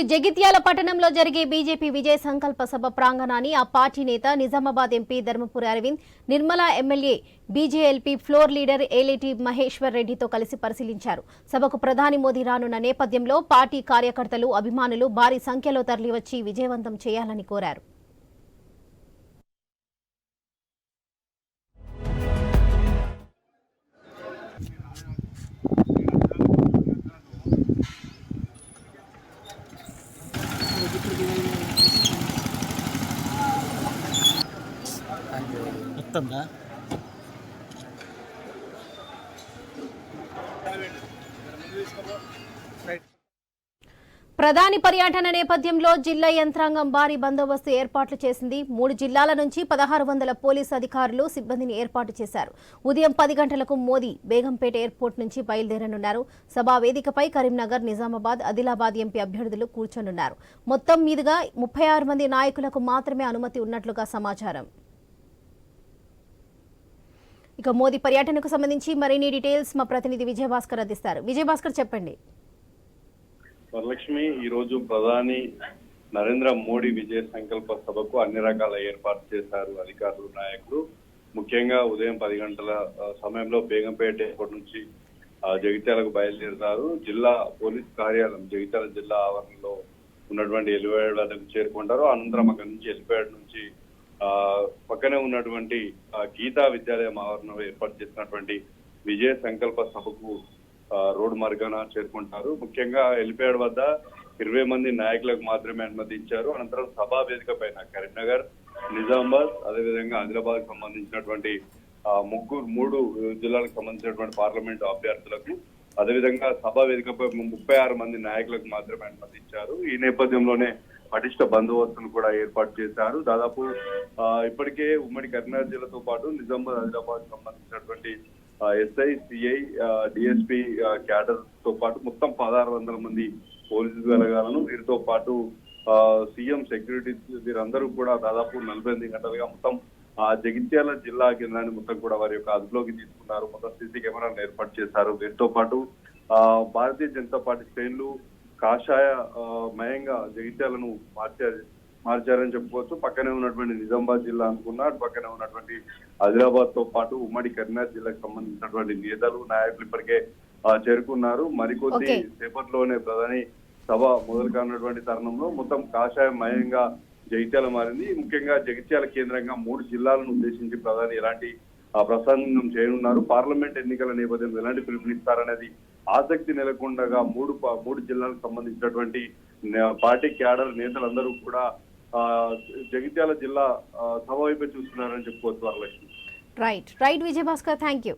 జగిత్యాల పట్టణంలో జరిగే బీజేపీ విజయ సంకల్ప సభ ప్రాంగణాన్ని ఆ పార్టీ నేత Nizamabad MP Dharmapuri Arvind Nirmal MLA BJLP floor leader Aleti Maheshwar రెడ్డితో కలిసి పరిశీలించారు. సభకు ప్రధాని మోదీ రానున్న నేపథ్యంలో పార్టీ కార్యకర్తలు అభిమానులు భారీ సంఖ్యలో తరలివచ్చి విజయవంతం చేయాలని కోరారు. వస్తుందా? ప్రధాని పర్యటన నేపథ్యంలో జిల్లా యంత్రాంగం భారీ బందోబస్తు ఏర్పాట్లు చేసింది. మూడు జిల్లాల నుంచి పదహారు వందల పోలీసు అధికారులు సిబ్బందిని ఏర్పాటు చేశారు. ఉదయం పది గంటలకు మోదీ బేగంపేట ఎయిర్పోర్ట్ నుంచి బయలుదేరనున్నారు. సభా వేదికపై కరీంనగర్ నిజామాబాద్ ఆదిలాబాద్ ఎంపీ అభ్యర్థులు కూర్చొనున్నారు. మొత్తం మీదుగా ముప్పై ఆరు మంది నాయకులకు మాత్రమే అనుమతి ఉన్నట్లుగా సమాచారం. ఇక మోదీ పర్యటనకు సంబంధించి మరిన్ని డీటెయిల్స్ మా ప్రతినిధి విజయభాస్కర్ అందిస్తారు. విజయభాస్కర్ చెప్పండి. వరలక్ష్మి ఈ రోజు ప్రధాని నరేంద్ర మోడీ విజయ సంకల్ప సభకు అన్ని రకాల ఏర్పాటు చేశారు అధికారులు నాయకులు. ముఖ్యంగా ఉదయం పది గంటల సమయంలో బేగంపేట ఎయిర్పోర్ట్ నుంచి జగిత్యాలకు బయలుదేరుతారు. జిల్లా పోలీస్ కార్యాలయం జగిత్యాల జిల్లా ఆవరణలో ఉన్నటువంటి ఎలివేడ్ వద్దకు చేరుకుంటారు. అనంతరం అక్కడి నుంచి ఎలివేడ్ నుంచి పక్కనే ఉన్నటువంటి ఆ, గీతా విద్యాలయం ఆవరణలో ఏర్పాటు చేసినటువంటి విజయ సంకల్ప సభకు ఆ, రోడ్డు మార్గాన చేరుకుంటారు. ముఖ్యంగా ఎల్పేడ్ వద్ద ఇరవై మంది నాయకులకు మాత్రమే అనుమతించారు. అనంతరం సభా వేదిక పైన కరీంనగర్ నిజామాబాద్ అదేవిధంగా ఆదిలాబాద్ సంబంధించినటువంటి ఆ, ముగ్గురు మూడు జిల్లాలకు సంబంధించినటువంటి పార్లమెంట్ అభ్యర్థులకు అదేవిధంగా సభా వేదికపై ముప్పై ఆరు మంది నాయకులకు మాత్రమే అనుమతించారు. ఈ నేపథ్యంలోనే పటిష్ట బందోబస్తును కూడా ఏర్పాటు చేశారు. దాదాపు ఇప్పటికే ఉమ్మడి కరీంనగర్ జిల్లాతో పాటు నిజామాబాద్ ఆదిలాబాద్ సంబంధించినటువంటి ఎస్ఐ సిఐ డిఎస్పి క్యాడర్తో పాటు మొత్తం పదహారు వందల మంది పోలీసు బలగాలను వీరితో పాటు ఆ, సీఎం సెక్యూరిటీ వీరందరూ కూడా దాదాపు నలభై ఎనిమిది గంటలుగా మొత్తం ఆ జగిత్యాల జిల్లా కేంద్రాన్ని మొత్తం కూడా వారి యొక్క అదుపులోకి తీసుకున్నారు. మొత్తం సీసీ కెమెరాలను ఏర్పాటు చేశారు. వీరితో పాటు ఆ, భారతీయ జనతా పార్టీ శ్రేణులు కాషాయ ఆ, మయంగా జగిత్యాలను మార్చారు మార్చారని చెప్పుకోవచ్చు. పక్కనే ఉన్నటువంటి నిజామాబాద్ జిల్లా అనుకున్నా పక్కనే ఉన్నటువంటి ఆదిలాబాద్తో పాటు ఉమ్మడి కరీంనగర్ జిల్లాకు సంబంధించినటువంటి నేతలు నాయకులు ఇప్పటికే చేరుకున్నారు. మరికొద్ది. సేపట్లోనే ప్రధాని సభ మొదలు కానున్నటువంటి తరుణంలో మొత్తం కాషాయ మయంగా జగిత్యాల మారింది. ముఖ్యంగా జగిత్యాల కేంద్రంగా మూడు జిల్లాలను ఉద్దేశించి ప్రధాని ఎలాంటి ప్రసంగం చేయనున్నారు పార్లమెంట్ ఎన్నికల నేపథ్యంలో ఎలాంటి పిలుపునిస్తారనేది ఆసక్తి నెలకొండగా మూడు మూడు జిల్లాలకు సంబంధించినటువంటి పార్టీ క్యాడర్ నేతలందరూ కూడా జగిత్యాల జిల్లా సభ వైపు చూస్తున్నారని చెప్పుకోవచ్చు Varalakshmi. Right right Vijayabhaskar thank you